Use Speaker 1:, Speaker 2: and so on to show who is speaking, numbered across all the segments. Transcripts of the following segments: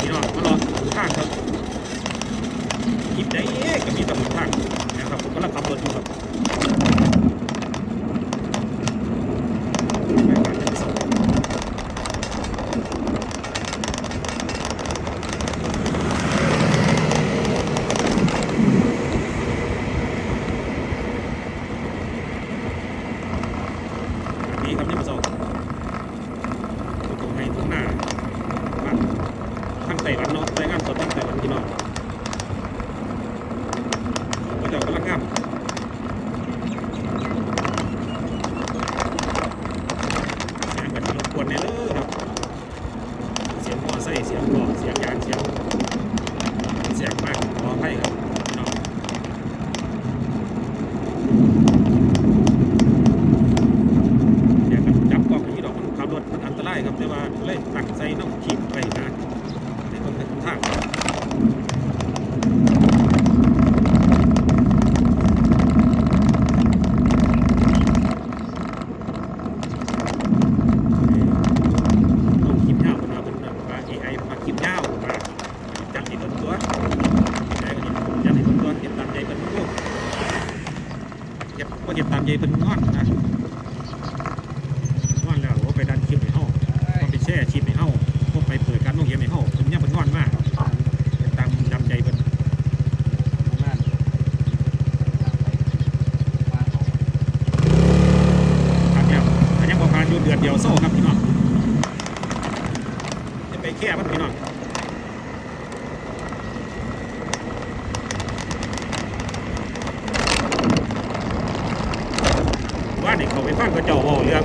Speaker 1: พี่น้องก็รอนทางครับคิดได้ก็มีตะมุนทางนะครับผมก็ ต้หวันเนาะรายงานสดทางไต่หวันพี่น้องก็จะกระลังงามยางกันรบกวนเนเลยครับเสียงหัวไส้เสียงหัวเสียงยานเสียงเสียงมากขออภัครับินเงามาจับที่ต้นตัวใจก็จับที่ต้นตัวเก็บตามใจเป็นพวกเก็บก็เก็บตามใจเป็นงอนนะงอนแล้วว่าไปดันคลิปในห้องก็ไปแช่ชีพในห้องพวกไปเปิดการลงเยียนในห้องมันยังเป็นงอนมากตามดำใจเป็นเดือดเดียวโซ่ครับพี่น้องจะไปแค่มันเป็นานนี่เขาไปฟังเขาเจ้าเว่าเรื่อง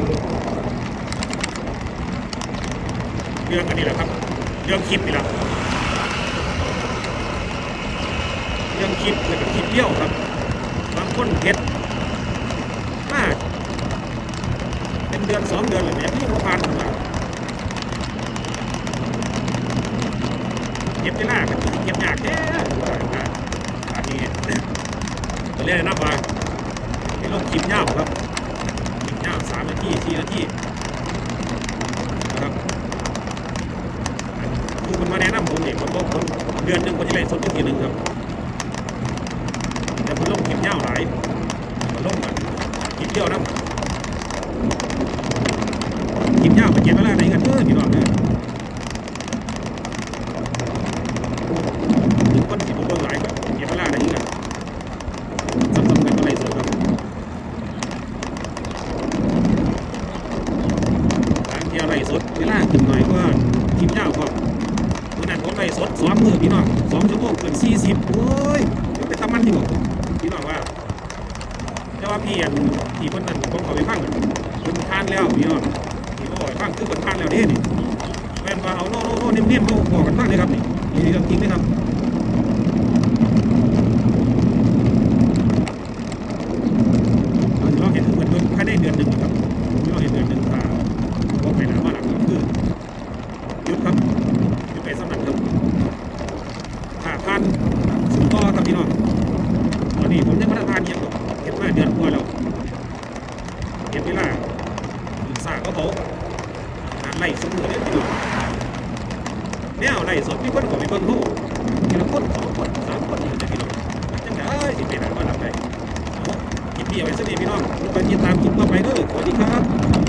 Speaker 1: เรื่องกันนี่แหละครับ เรื่องคลิปนี่แหละเรื่องคลิปแล้วก็คลิปเดียวครับ บางคนเฮ็ดมากเป็นเดือนสองเดือนเลยเนี่ยพี่ประมาณนั้นล่เก็บเวลากันเก็บยากแท้อันนี้ก็เรียกนะว่าให้ลงคลิปยาวครับ อีกยาวสามนา ทีละที่นะครับคือคนมาแนะนำผมเนี่ยผมบอกผมเดือนหนึ่งผมจะไล่สดทุกทีหนึ่งครับแต่ผมลงคลิปยาวหลายผมลงแบบคลิปเที่ยวนะคลิปยาวไปเก็บเวลาไหนกันเออพี่น้องเด้อถึงคนที่ผมลงหลายก็เก็บเวลาไหนกันสำคัญก็ไล่สดครับ ทางเที่ยว ไร่สดเวลาขึ้นหน่อยก็ทีมเจ้าก็เมื่อนั้นผมไร่สดสองมือพี่น้องสองชั่วโมงเกินสี่สิบโอ้ยมันเป็นตะมันที่บอกพี่น้องว่าแต่ว่าพี่อันที่คนนั้นผมเอไปฟังคนทานแล้วพี่น้องที่ขาบอกฟังคือคนทานแล้วเด้นี่แม่นว่าเอาโน่โน่โน่เนียมๆเขาบอกกันฟังเลยครับนี่นี่เรื่องจริงนะครับเราจะลองเห็นเหมือนเดิมภายในเดือนหนึ่งครับเราเห็นเดือนหนึ่งค่ะ ว่าไปหนามาหลังก็คือหยุดครับหยุดไปสำนักครับขาพัน สุดต่อครับพี่น้องตอนนี้ผมยังไม่ได้ทานเยี่ยมหรอกเก็บมาเดือนกว่าแล้วเก็บเวลาศึกษาก็เขางาไล่สมือเลยพี่น้องเนี่ยไล่สดพี่คนก็มีคนรู้ทีละคนสองคนสามคนนี่จะพี่น้องจังไงสิไปหนามาหลังไปเอาคลิปนี้เอาไว้สักนิดพี่น้องไปติดตามคลิปต่อไปเด้อสวัสดีครับ